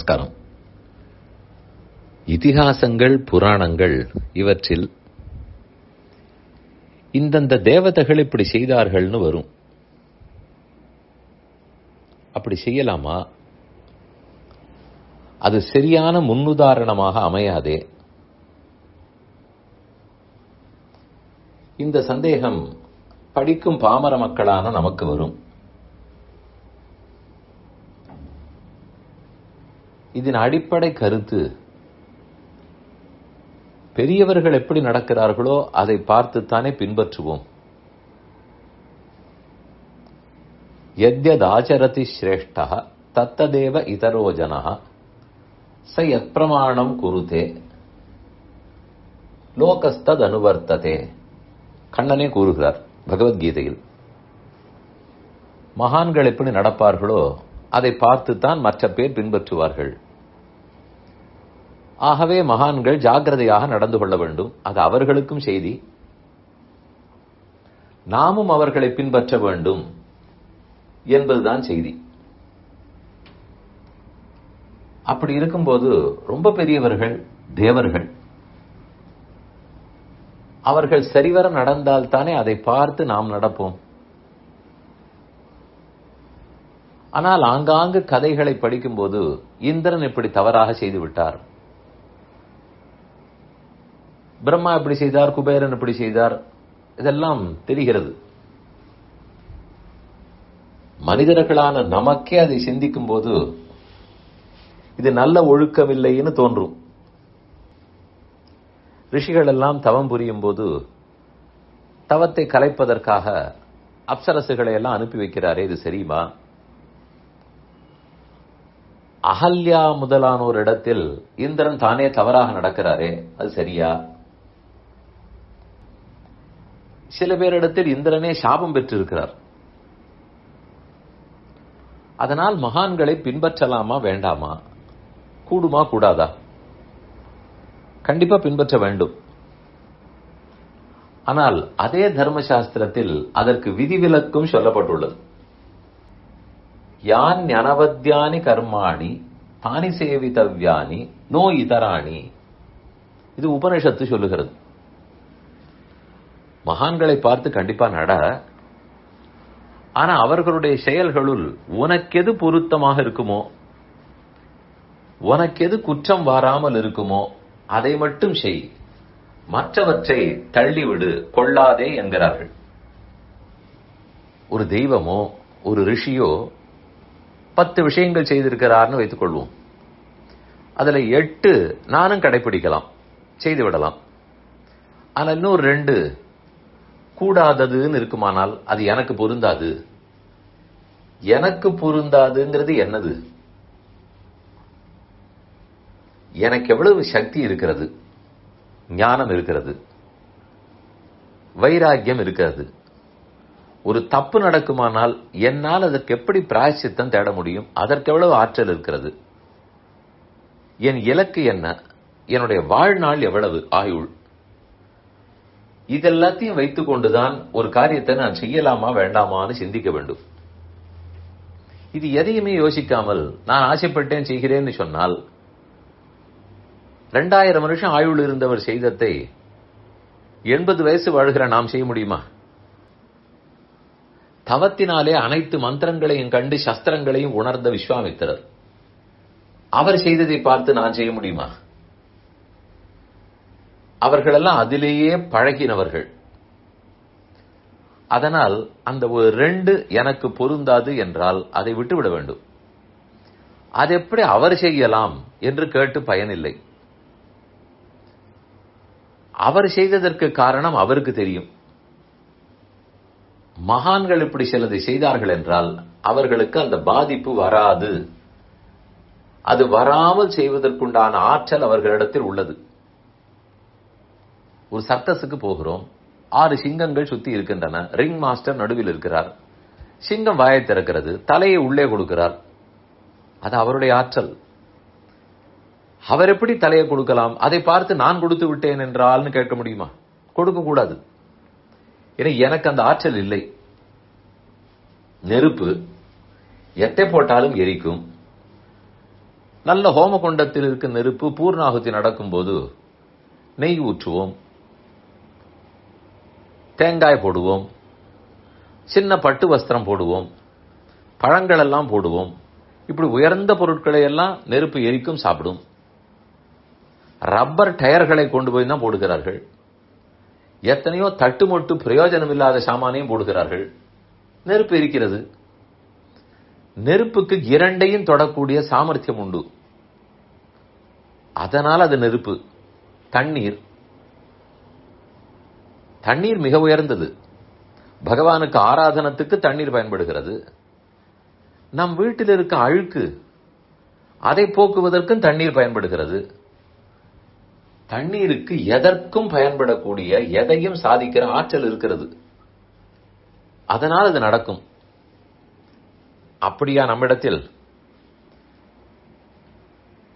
நமஸ்காரம். இதிகாசங்கள் புராணங்கள் இவற்றில் இந்தந்த தேவதைகள் இப்படி செய்தார்கள்னு வரும். அப்படி செய்யலாமா? அது சரியான முன்னுதாரணமாக அமையாதே. இந்த சந்தேகம் படிக்கும் பாமர மக்களான நமக்கு வரும். இதன் அடிப்படை கருத்து பெரியவர்கள் எப்படி நடக்கிறார்களோ அதை பார்த்துத்தானே பின்பற்றுவோம். எத்யதாச்சரதி ஸ்ரேஷ்டா தத்ததேவ இதரோஜனா ச யத் பிரமாணம் குருதே லோகஸ்தத் அனுவர்த்ததே கண்ணனே கூறுகிறார் பகவத்கீதையில். மகான்கள் எப்படி நடப்பார்களோ அதை பார்த்துத்தான் மற்ற பேர் பின்பற்றுவார்கள். ஆகவே மகான்கள் ஜாகிரதையாக நடந்து கொள்ள வேண்டும். அது அவர்களுக்கும் செய்தி. நாமும் அவர்களை பின்பற்ற வேண்டும் என்பதுதான் செய்தி. அப்படி இருக்கும்போது ரொம்ப பெரியவர்கள் தேவர்கள். அவர்கள் சரிவர நடந்தால் தானே அதை பார்த்து நாம் நடப்போம். ஆனால் ஆங்காங்கு கதைகளை படிக்கும்போது இந்திரன் இப்படி தவறாக செய்து விட்டார் பிரம்மா இப்படி செய்தார் குபேரன் இப்படி செய்தார் இதெல்லாம் தெரிகிறது. மனிதர்களான நமக்கே அதை சிந்திக்கும் போது இது நல்ல ஒழுக்கமில்லைன்னு தோன்றும். ரிஷிகள் எல்லாம் தவம் புரியும் போது தவத்தை கலைப்பதற்காக அப்சரசுகளை எல்லாம் அனுப்பி வைக்கிறாரே இது சரியுமா? அகல்யா முதலானோர் இடத்தில் இந்திரன் தானே தவறாக நடக்கிறாரே அது சரியா? சில பேரிடத்தில் இந்திரனே சாபம் பெற்றிருக்கிறார். அதனால் மகான்களை பின்பற்றலாமா வேண்டாமா? கூடுமா கூடாதா? கண்டிப்பா பின்பற்ற வேண்டும். ஆனால் அதே தர்மசாஸ்திரத்தில் அதற்கு விதிவிலக்கும் சொல்லப்பட்டுள்ளது. யான் அனவத்தியானி கர்மாணி தானி சேவித்தவ்யானி நோ இதராணி. இது உபனிஷத்து சொல்லுகிறது. மகான்களை பார்த்து கண்டிப்பா நட. ஆனா அவர்களுடைய செயல்களுள் உனக்கெது பொருத்தமாக இருக்குமோ? உனக்கெது குற்றம் வாராமல் இருக்குமோ? அதை மட்டும் செய். மற்றவற்றை தள்ளிவிடு கொள்ளாதே என்கிறார்கள். ஒரு தெய்வமோ ஒரு ரிஷியோ பத்து விஷயங்கள் செய்திருக்கிறார்னு வைத்துக் கொள்வோம் அதில் எட்டு நானும் கடைபிடிக்கலாம் செய்து விடலாம். ஆனால் இன்னொரு ரெண்டு கூடாததுன்னு இருக்குமானால் அது எனக்கு பொருந்தாது. எனக்கு பொருந்தாதுங்கிறது என்னது? எனக்கு எவ்வளவு சக்தி இருக்கிறது? ஞானம் இருக்கிறது. வைராக்கியம் இருக்கிறது. ஒரு தப்பு நடக்குமானால் என்னால் அதற்கு எப்படி பிராயசித்தம் தேட முடியும்? அதற்கு எவ்வளவு ஆற்றல் இருக்கிறது? என் இலக்கு என்ன? என்னுடைய வாழ்நாள் எவ்வளவு ஆயுள்? இதெல்லாத்தையும் வைத்துக் கொண்டுதான் ஒரு காரியத்தை நான் செய்யலாமா வேண்டாமான்னு சிந்திக்க வேண்டும். இது எதையுமே யோசிக்காமல் நான் ஆசைப்பட்டேன் செய்கிறேன்னு சொன்னால் ரெண்டாயிரம் வருஷம் ஆயுள் இருந்தவர் செய்தத்தை எண்பது வயசு வாழ்கிற நாம் செய்ய முடியுமா? தவத்தினாலே அனைத்து மந்திரங்களையும் கண்டு சஸ்திரங்களையும் உணர்ந்த விஸ்வாமித்திரர். அவர் செய்ததை பார்த்து நான் செய்ய முடியுமா? அவர்களெல்லாம் அதிலேயே பழகினவர்கள். அதனால் அந்த ஒரு ரெண்டு எனக்கு பொருந்தாது என்றால் அதை விட்டுவிட வேண்டும். அது எப்படி அவர் செய்யலாம் என்று கேட்டு பயனில்லை. அவர் செய்ததற்கு காரணம் அவருக்கு தெரியும். மகான்கள் இப்படி சிலதை செய்தார்கள் என்றால் அவர்களுக்கு அந்த பாதிப்பு வராது. அது வராமல் செய்வதற்குண்டான ஆற்றல் அவர்களிடத்தில் உள்ளது. ஒரு சர்க்கஸுக்கு போகிறோம். ஆறு சிங்கங்கள் சுத்தி இருக்கின்றன. ரிங் மாஸ்டர் நடுவில் இருக்கிறார். சிங்கம் வாயை திறக்கிறது. தலையை உள்ளே கொடுக்கிறார். அது அவருடைய ஆற்றல். அவர் எப்படி தலையை கொடுக்கலாம்? அதை பார்த்து நான் கொடுத்து விட்டேன் என்றால்னு கேட்க முடியுமா? கொடுக்க கூடாது. ஏன்னா எனக்கு அந்த ஆற்றல் இல்லை. நெருப்பு எத்தை போட்டாலும் எரிக்கும். நல்ல ஹோமகுண்டத்தில் இருக்கும் நெருப்பு பூர்ணாகுதி நடக்கும்போது நெய் ஊற்றுவோம். தேங்காய் போடுவோம். சின்ன பட்டு வஸ்திரம் போடுவோம். பழங்கள் எல்லாம் போடுவோம். இப்படி உயர்ந்த பொருட்களை எல்லாம் நெருப்பு எரிக்கும் சாப்பிடும். ரப்பர் டயர்களை கொண்டு போய் தான் போடுகிறார்கள். எத்தனையோ தட்டுமொட்டு பிரயோஜனம் இல்லாத சாமானையும் போடுகிறார்கள். நெருப்பு இருக்கிறது. நெருப்புக்கு இரண்டையும் தொடக்கூடிய சாமர்த்தியம் உண்டு. அதனால் அது நெருப்பு. தண்ணீர். தண்ணீர் மிக உயர்ந்தது. பகவானுக்கு ஆராதனத்துக்கு தண்ணீர் பயன்படுகிறது. நம் வீட்டில் இருக்க அழுக்கு அதை போக்குவதற்கும் தண்ணீர் பயன்படுகிறது. தண்ணீருக்கு எதற்கும் பயன்படக்கூடிய எதையும் சாதிக்கிற ஆற்றல் இருக்கிறது. அதனால் அது நடக்கும். அப்படியா நம்மிடத்தில்?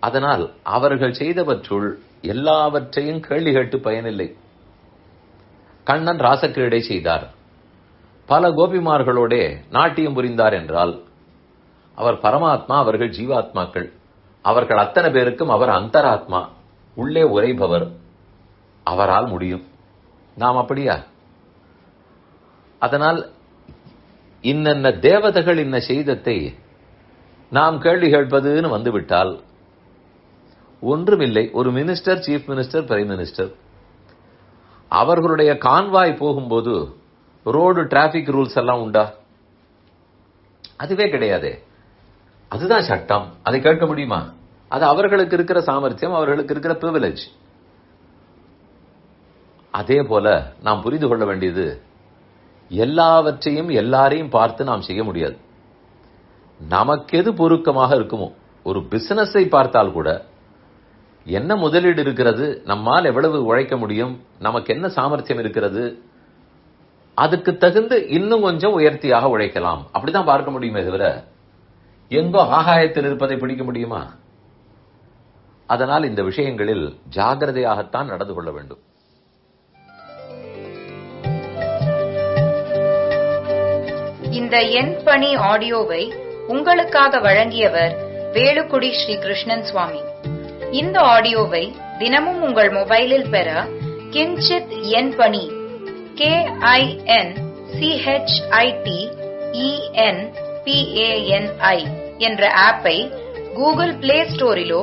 அதனால் அவர்கள் செய்தவற்றுள் எல்லாவற்றையும் கேள்வி கேட்டு பயனில்லை. கண்ணன் ராசக்கிரீடை செய்தார். பல கோபிமார்களோடே நாட்டியம் புரிந்தார் என்றால் அவர் பரமாத்மா அவர்கள் ஜீவாத்மாக்கள். அவர்கள் அத்தனை பேருக்கும் அவர் அந்தராத்மா. உள்ளே உரைபவர் அவரால் முடியும். நாம் அப்படியா? அதனால் இன்னென்ன தேவதைகள் இன்ன செய்தத்தை நாம் கேள்வி கேட்பதுன்னு வந்துவிட்டால் ஒன்றுமில்லை. ஒரு minister chief minister prime minister அவர்களுடைய கான்வாய் போகும்போது ரோடு டிராபிக் ரூல்ஸ் எல்லாம் உண்டா? அதுவே கிடையாதே. அதுதான் சட்டம். அதை கேட்க முடியுமா? அது அவர்களுக்கு இருக்கிற சாமர்த்தியம் அவர்களுக்கு இருக்கிற பிரிவிலேஜ் அதே போல நாம் புரிந்து கொள்ள வேண்டியது எல்லாவற்றையும் எல்லாரையும் பார்த்து நாம் செய்ய முடியாது. நமக்கு எது பொருக்கமாக இருக்குமோ ஒரு பிசினஸை பார்த்தால் கூட என்ன முதலீடு இருக்கிறது நம்மால் எவ்வளவு உழைக்க முடியும் நமக்கு என்ன சாமர்த்தியம் இருக்கிறது அதுக்கு தகுந்து இன்னும் கொஞ்சம் உயர்த்தியாக உழைக்கலாம். அப்படிதான் பார்க்க முடியுமே தவிர எங்கோ ஆகாயத்தில் இருப்பதை பிடிக்க முடியுமா? அதனால் இந்த விஷயங்களில் ஜாகிரதையாகத்தான் நடந்து கொள்ள வேண்டும். இந்த எண் பணி ஆடியோவை உங்களுக்காக வழங்கியவர் வேலுக்குடி ஸ்ரீ கிருஷ்ணன் சுவாமி. இந்த ஆடியோவை தினமும் உங்கள் மொபைலில் பெற கிஞ்சித் எண் பணி கே ஐ என் சிஹெச்ஐடி இஎன் பிஏஎன்ஐ என்ற ஆப்பை கூகுள் பிளே ஸ்டோரிலோ